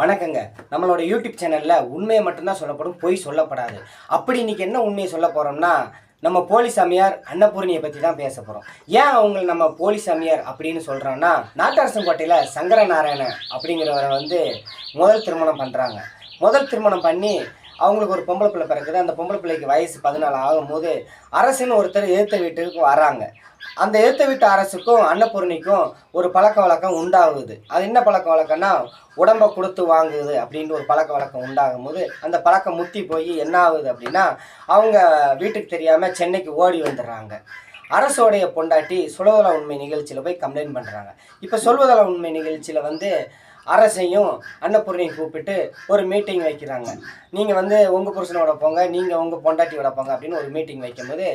வணக்கங்க. நம்மளோட யூடியூப் சேனலில் உண்மையை மட்டும்தான் சொல்லப்படும் பொய் சொல்லப்படாது. அப்படி இன்றைக்கி என்ன உண்மையை சொல்ல போகிறோம்னா நம்ம போலீஸ் சாமியார் அன்னபூர்ணியை பற்றி தான் பேச போகிறோம் ஏன் அவங்கள நம்ம போலீஸ் சாமியார் அப்படின்னு சொல்கிறோன்னா நாட்டரசன்கோட்டையில் சங்கரநாராயண அப்படிங்கிறவரை வந்து முதல் திருமணம் பண்ணுறாங்க முதல் திருமணம் பண்ணி அவங்களுக்கு ஒரு பொம்பளை பிள்ளை பிறக்குது. அந்த பொம்பளை பிள்ளைக்கு வயசு பதினாலு ஆகும்போது அரசுன்னு ஒருத்தர் எதிர்த்த வீட்டுக்கு வராங்க. அந்த எதிர்த்த வீட்டு அரசுக்கும் அன்னபூர்ணிக்கும் ஒரு பழக்க வழக்கம் உண்டாகுது. அது என்ன பழக்க வழக்கம்னா உடம்பை கொடுத்து வாங்குது அப்படின்ட்டு ஒரு பழக்க வழக்கம் உண்டாகும் போது அந்த பழக்கம் முத்தி போய் என்ன ஆகுது அப்படின்னா அவங்க வீட்டுக்கு தெரியாமல் சென்னைக்கு ஓடி வந்துடுறாங்க. அரசோடைய பொண்டாட்டி சுலவல உண்மை நிகழ்ச்சியில் போய் கம்ப்ளைண்ட் பண்ணுறாங்க இப்போ சொல்வதல உண்மை நிகழ்ச்சியில் வந்து அரசையும் அன்னபூர்ணியும் கூப்பிட்டு ஒரு மீட்டிங் வைக்கிறாங்க. நீங்கள் வந்து உங்கள் புருஷனோட போங்க நீங்கள் உங்கள் பொண்டாட்டியோட போங்க அப்படின்னு ஒரு மீட்டிங் வைக்கும்போது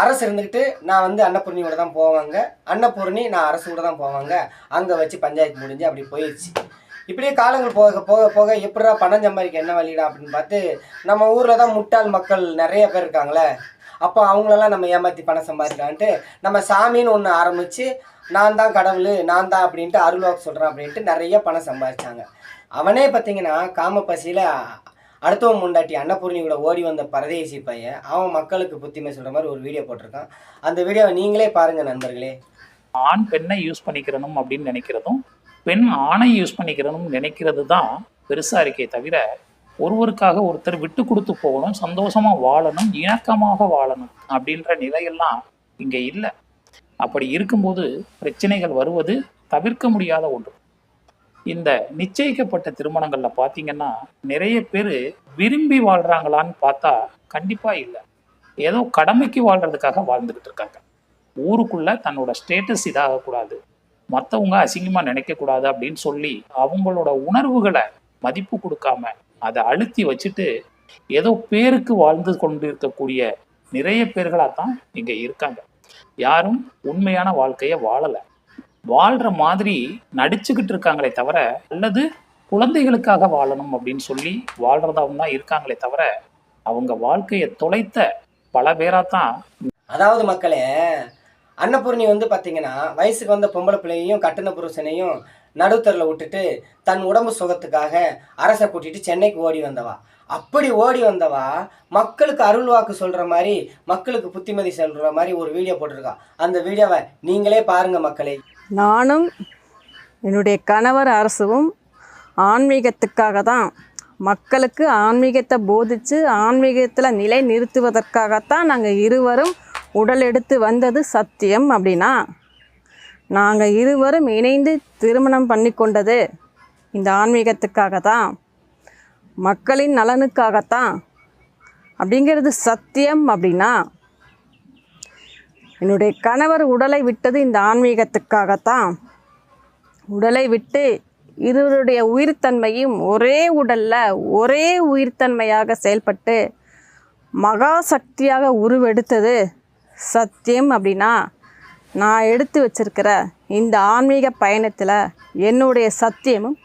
அரசு இருந்துக்கிட்டு நான் வந்து அன்னபூர்ணியோட தான் போவாங்க. அன்னபூர்ணி நான் அரசு கூட தான் போவாங்க. அங்கே வச்சு பஞ்சாயத்து முடிஞ்சு அப்படி போயிடுச்சு. இப்படியே காலங்கள் போக போக போக எப்படிடா பணம் சம்பாதிக்க என்ன வழிடா அப்படின்னு பார்த்து நம்ம ஊரில் தான் முட்டாள் மக்கள் நிறைய பேர் இருக்காங்களே. அப்போ அவங்களெல்லாம் நம்ம ஏமாற்றி பணம் சம்பாதிக்கலான்ட்டு நம்ம சாமின்னு ஒன்று ஆரம்பித்து நான் தான் கடவுள் நான் தான் அப்படின்ட்டு அருள்வாக்கு சொல்கிறேன் அப்படின்ட்டு நிறைய பணம் சம்பாதிச்சாங்க. அவனே பார்த்தீங்கன்னா காமப்பசியில் அடுத்தவன் முண்டாட்டி அன்னபூர்ணி கூட ஓடி வந்த பரதேசி பையன் அவன் மக்களுக்கு புத்திமை சொல்கிற மாதிரி ஒரு வீடியோ போட்டிருக்கான். அந்த வீடியோவை நீங்களே பாருங்கள் நண்பர்களே. ஆண் பெண்ணை யூஸ் பண்ணிக்கிறணும் அப்படின்னு நினைக்கிறதும் பெண் ஆணை யூஸ் பண்ணிக்கிறணும் நினைக்கிறது தான் பெருசாக இருக்கே தவிர ஒருவருக்காக ஒருத்தர் விட்டு கொடுத்து போகணும் சந்தோஷமா வாழணும் இணக்கமாக வாழணும் அப்படின்ற நிலையெல்லாம் இங்க இல்லை. அப்படி இருக்கும்போது பிரச்சனைகள் வருவது தவிர்க்க முடியாத ஒன்று. இந்த நிச்சயிக்கப்பட்ட திருமணங்கள்ல பாத்தீங்கன்னா நிறைய பேர் விரும்பி வாழ்றாங்களான்னு பார்த்தா கண்டிப்பா இல்லை. ஏதோ கடமைக்கு வாழ்றதுக்காக வாழ்ந்துகிட்டு இருக்காங்க. ஊருக்குள்ள தன்னோட ஸ்டேட்டஸ் இதாகக்கூடாது. மற்றவங்க அசிங்கமா நினைக்கக்கூடாது அப்படின்னு சொல்லி அவங்களோட உணர்வுகளை மதிப்பு கொடுக்காம அதை அழுத்தி வச்சுட்டு ஏதோ பேருக்கு வாழ்ந்து கொண்டு இருக்கக்கூடிய நிறைய பேர்களாக தான் இங்க இருக்காங்க. யாரும் உண்மையான வாழ்க்கையை வாழலை. வாழ்ற மாதிரி நடிச்சுக்கிட்டு இருக்காங்களே தவிர அல்லது குழந்தைகளுக்காக வாழணும் அப்படின்னு சொல்லி வாழ்றதாவும் தான் இருக்காங்களே தவிர அவங்க வாழ்க்கையை தொலைத்த பல பேராத்தான் தான் அதாவது மக்களே அன்னபூர்ணி வந்து பார்த்தீங்கன்னா வயசுக்கு வந்த பொம்பளை பிள்ளையையும் கட்டின புருஷனையும் நடுத்தரில் விட்டுட்டு தன் உடம்பு சுகத்துக்காக அரசை கூட்டிட்டு சென்னைக்கு ஓடி வந்தவா. அப்படி ஓடி வந்தவா மக்களுக்கு அருள் வாக்கு சொல்கிற மாதிரி மக்களுக்கு புத்திமதி சொல்கிற மாதிரி ஒரு வீடியோ போட்டிருக்கா. அந்த வீடியோவை நீங்களே பாருங்கள் மக்களே. நானும் என்னுடைய கணவர் அரசுவும் ஆன்மீகத்துக்காக தான் மக்களுக்கு ஆன்மீகத்தை போதித்து ஆன்மீகத்தில் நிலை நிறுத்துவதற்காகத்தான் நாங்கள் இருவரும் உடல் எடுத்து வந்தது சத்தியம் அப்படின்னா நாங்கள் இருவரும் இணைந்து திருமணம் பண்ணி கொண்டது இந்த ஆன்மீகத்துக்காக தான் மக்களின் நலனுக்காகத்தான் அப்படிங்கிறது சத்தியம் அப்படின்னா என்னுடைய கணவர் உடலை விட்டது இந்த ஆன்மீகத்துக்காகத்தான். உடலை விட்டு இருவருடைய உயிர்த்தன்மையும் ஒரே உடலில் ஒரே உயிர்த்தன்மையாக செயல்பட்டு மகா சக்தியாக உருவெடுத்தது சத்தியம் அப்படின்னா நான் எடுத்து வச்சிருக்கிற இந்த ஆன்மீக பயணத்தில் என்னுடைய சத்தியமும்